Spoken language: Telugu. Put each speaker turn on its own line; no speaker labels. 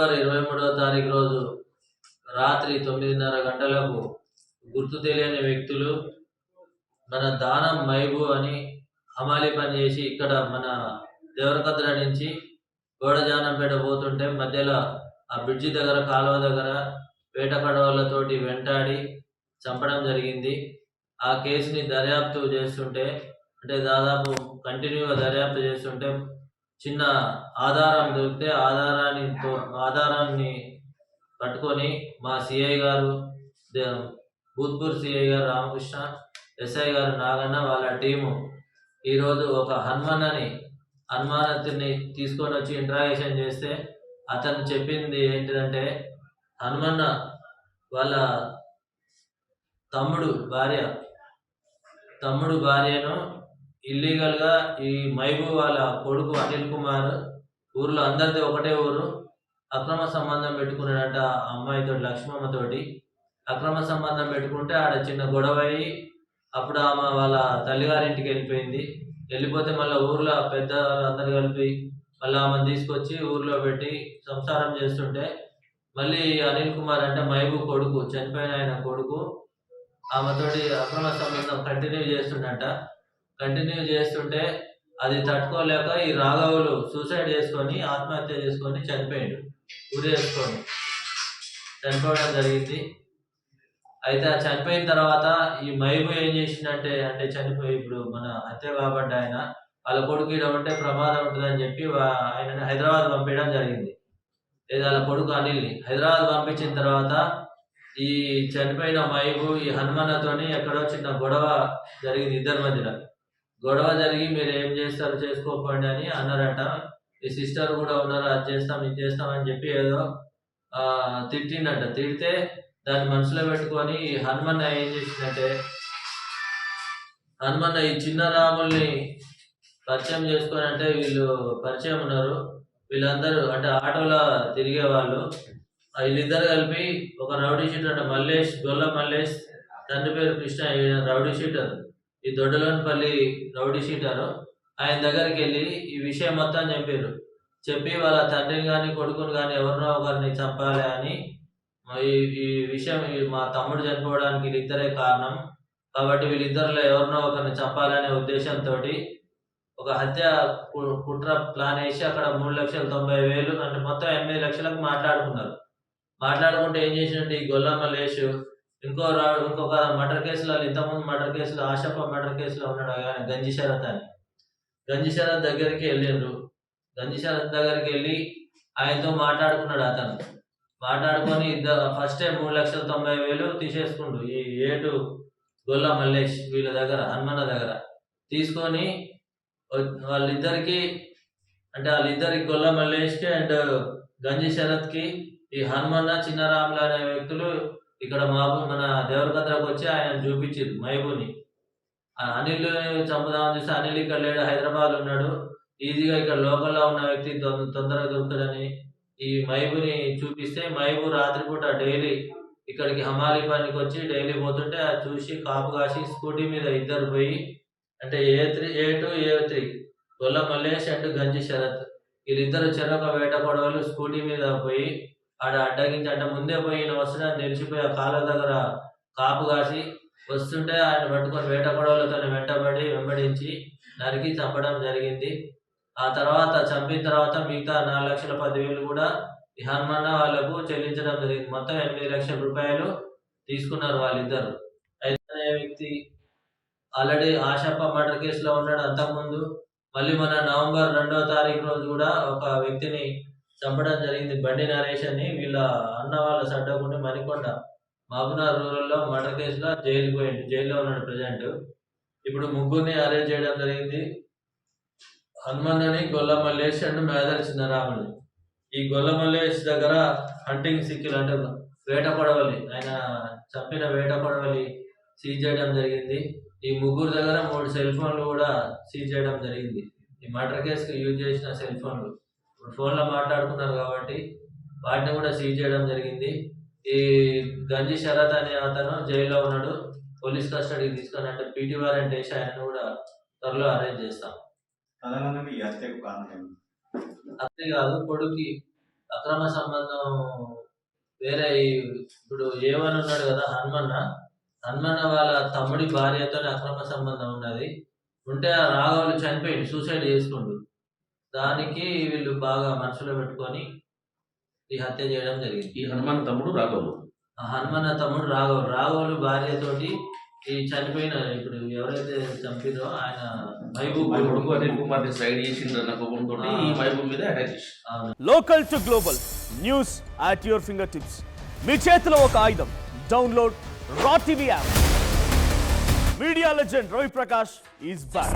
అక్టోబర్ ఇరవై మూడవ తారీఖు రోజు రాత్రి తొమ్మిదిన్నర గంటలకు గుర్తు తెలియని వ్యక్తులు మన దానం మైబు అని హమాలి పని చేసి ఇక్కడ మన దేవరకద్ర నుంచి గోడజానంపేట పోతుంటే మధ్యలో ఆ బ్రిడ్జి దగ్గర కాలువ దగ్గర వేట కడవలతోటి వెంటాడి చంపడం జరిగింది. ఆ కేసుని దర్యాప్తు చేస్తుంటే అంటే దాదాపు కంటిన్యూగా దర్యాప్తు చేస్తుంటే చిన్న ఆధారం దొరికితే ఆధారాన్ని ఆధారాన్ని పట్టుకొని మా సిఐ గారు దే- భూత్పూర్ సిఐ గారు రామకృష్ణ ఎస్ఐ గారు నాగన్న వాళ్ళ టీము ఈరోజు ఒక హనుమాన్ అని హనుమానతుని తీసుకొని వచ్చి ఇంట్రాగేషన్ చేస్తే అతను చెప్పింది ఏంటిదంటే హనుమన్న వాళ్ళ తమ్ముడు భార్య తమ్ముడు భార్యను ఇల్లీగల్గా ఈ మైబూ వాళ్ళ కొడుకు అనిల్ కుమార్ ఊర్లో అందరిది ఒకటే ఊరు. అక్రమ సంబంధం పెట్టుకున్నాడంట అమ్మాయితో లక్ష్మమ్మతోటి అక్రమ సంబంధం పెట్టుకుంటే ఆడ చిన్న గొడవ అయ్యి అప్పుడు ఆమె వాళ్ళ తల్లిగారింటికి వెళ్ళిపోయింది. వెళ్ళిపోతే మళ్ళీ ఊర్లో పెద్ద అందరు కలిపి మళ్ళీ ఆమెను తీసుకొచ్చి ఊర్లో పెట్టి సంసారం చేస్తుంటే మళ్ళీ అనిల్ కుమార్ అంటే మైబు కొడుకు చనిపోయిన ఆయన కొడుకు ఆమెతోటి అక్రమ సంబంధం కంటిన్యూ చేస్తుండట. కంటిన్యూ చేస్తుంటే అది తట్టుకోలేక ఈ రాఘవులు సూసైడ్ చేసుకొని ఆత్మహత్య చేసుకొని చనిపోయాడు. ఉరి చనిపోవడం జరిగింది. అయితే ఆ చనిపోయిన తర్వాత ఈ మైబు ఏం చేసిందంటే అంటే చనిపోయి ఇప్పుడు మన హత్య కాబడ్డ ఆయన వాళ్ళ కొడుకు ఈడ ఉంటే ప్రమాదం ఉంటుందని చెప్పి ఆయనని హైదరాబాద్ పంపించడం జరిగింది. లేదా వాళ్ళ కొడుకు అనిల్ని. హైదరాబాద్ పంపించిన తర్వాత ఈ చనిపోయిన మైబు ఈ హనుమానతోని ఎక్కడో చిన్న గొడవ జరిగింది ఇద్దరి మధ్యలో గొడవ జరిగి మీరు ఏం చేస్తారు చేసుకోకండి అని అన్నారట. ఈ సిస్టర్ కూడా ఉన్నారు అది చేస్తాం ఇది చేస్తాం అని చెప్పి ఏదో ఆ, తిట్టిండట తిడితే దాన్ని మనసులో పెట్టుకొని హనుమన్న ఏం చేసిందంటే హనుమన్న ఈ చిన్న రాముల్ని పరిచయం చేసుకొని అంటే వీళ్ళు పరిచయం ఉన్నారు. వీళ్ళందరూ అంటే ఆటోలో తిరిగే వాళ్ళు వీళ్ళిద్దరు కలిపి ఒక రౌడీ షీటర్ అంటే మల్లేష్ గొల్ల మల్లేష్ తండ్రి పేరు కృష్ణ రౌడీ షీటర్. ఈ దొడ్డలోనిపల్లి రౌడీ షీటర్. ఆయన దగ్గరికి వెళ్ళి ఈ విషయం మొత్తం చెప్పారు చెప్పి వాళ్ళ తండ్రిని కానీ కొడుకుని కానీ ఎవరినో ఒకరిని చంపాలి అని ఈ ఈ విషయం మా తమ్ముడు చనిపోవడానికి వీళ్ళిద్దరే కారణం. కాబట్టి వీళ్ళిద్దరిలో ఎవరినో ఒకరిని చంపాలనే ఉద్దేశంతో ఒక హత్య కుట్ర ప్లాన్ వేసి అక్కడ మూడు లక్షల తొంభై వేలు అంటే మొత్తం ఎనిమిది లక్షలకు మాట్లాడుకున్నారు. మాట్లాడుకుంటే ఏం చేసినట్టు ఈ గొల్లమ్మ లేషు ఇంకో రా- ఇంకొక మర్డర్ కేసులో ఇంతకుముందు మర్డర్ కేసులో ఆశప్ప మర్డర్ కేసులో ఉన్నాడు ఆయన గంజి శరత్ అని. గంజి శరత్ దగ్గరికి వెళ్ళిండ్రు. గంజి శరత్ దగ్గరికి వెళ్ళి ఆయనతో మాట్లాడుకున్నాడు అతను. మాట్లాడుకొని ఇద్దరు ఫస్ట్ మూడు లక్షల తొంభై వేలు తీసేసుకుండు. ఈ ఏటు గొల్ల మల్లేష్ వీళ్ళ దగ్గర హనుమన్న దగ్గర. తీసుకొని వాళ్ళిద్దరికి అంటే వాళ్ళిద్దరికి గొల్ల మల్లేష్కి అండ్ గంజి శరత్కి ఈ హనుమన్న చిన్నరాములు అనే వ్యక్తులు ఇక్కడ మాకు మన దేవరకద్రకు వచ్చి ఆయన చూపించింది మైబుని ఆ అనిల్ చంపుదామని చూస్తే అనిల్ ఇక్కడ లేడు హైదరాబాద్ ఉన్నాడు. ఈజీగా ఇక్కడ లోకల్లో ఉన్న వ్యక్తి తొందరగా దొరుకుతాడని ఈ మైబుని చూపిస్తే మైబు రాత్రిపూట డైలీ ఇక్కడికి హమాలి పనికి వచ్చి డైలీ పోతుంటే అది చూసి కాపు కాసి స్కూటీ మీద ఇద్దరు పోయి అంటే A three A two A three Golla Mallesh and Ganji Sharath. వీళ్ళిద్దరు చెరొక వేట గొడవలు స్కూటీ మీద పోయి ఆడ అడ్డగించి అడ్డ ముందే పోయి వస్తున్నా తెలిసిపోయి కాళ్ళ దగ్గర కాపు కాసి వస్తుంటే ఆయన పట్టుకొని వేట గొడవలతో వెంటబడి వెంబడించి నరికి చంపడం జరిగింది. ఆ తర్వాత చంపిన తర్వాత మిగతా నాలుగు లక్షల పదివేలు కూడా హనుమన్న వాళ్ళకు చెల్లించడం జరిగింది. మొత్తం ఎనిమిది లక్షల రూపాయలు తీసుకున్నారు వాళ్ళిద్దరు. అయితే అనే వ్యక్తి ఆల్రెడీ ఆశప్ప మర్డర్ కేసులో ఉన్నాడు అంతకుముందు. మళ్ళీ మన నవంబర్ రెండవ తారీఖు రోజు కూడా ఒక వ్యక్తిని చంపడం జరిగింది. బండి నరేష్ అని వీళ్ళ అన్న వాళ్ళ సడ్డకుండి మణికొండ మహబూబ్నగర్ రూరల్లో మర్డర్ కేసులో జైలు పోయిండు. జైల్లో ఉన్నాడు ప్రజెంట్. ఇప్పుడు ముగ్గురిని అరెస్ట్ చేయడం జరిగింది. హనుమన్నని గొల్ల మల్లేష్ అండ్ మేదర్ చిన్నరాముని. ఈ గొల్ల మల్లేష్ దగ్గర హంటింగ్ సిక్కిల్ అంటే వేట పడవలి ఆయన చంపిన వేట పడవలి సీజ్ చేయడం జరిగింది. ఈ ముగ్గురు దగ్గర మూడు సెల్ ఫోన్లు కూడా సీజ్ చేయడం జరిగింది. ఈ మర్డర్ కేసుకు యూజ్ చేసిన సెల్ ఫోన్లు. ఫోన్లో మాట్లాడుకున్నారు కాబట్టి వాటిని కూడా సీజ్ చేయడం జరిగింది. ఈ గంజి శరత్ అనే అతను జైల్లో ఉన్నాడు. పోలీస్ కస్టడీకి తీసుకొని అంటే పీటీ వారెంట్ వేసి ఆయన కూడా త్వరలో అరేంజ్ చేస్తాం. అంతే కాదు కొడుకి అక్రమ సంబంధం వేరే ఇప్పుడు ఏమని ఉన్నాడు కదా హనుమన్న. హనుమన్న వాళ్ళ తమ్ముడి భార్యతో అక్రమ సంబంధం ఉన్నది. ఉంటే ఆ రాఘవులు చనిపోయింది సూసైడ్ చేసుకుండు. దానికి వీళ్ళు బాగా మనసులో పెట్టుకొని ఈ హత్య చేయడం జరిగింది.
ఈ హనుమాన్ తమ్ముడు రాఘవులు
ఆ హనుమన్న తమ్ముడు రాఘవులు రాఘవులు భార్యతోటి ఈ చనిపోయిన ఇప్పుడు ఎవరైతే చంపిరో ఆయన.
Local to global news at your fingertips మీ చేతిలో ఒక ఆయుధం. Download raw TV app media legend Ravi Prakash is back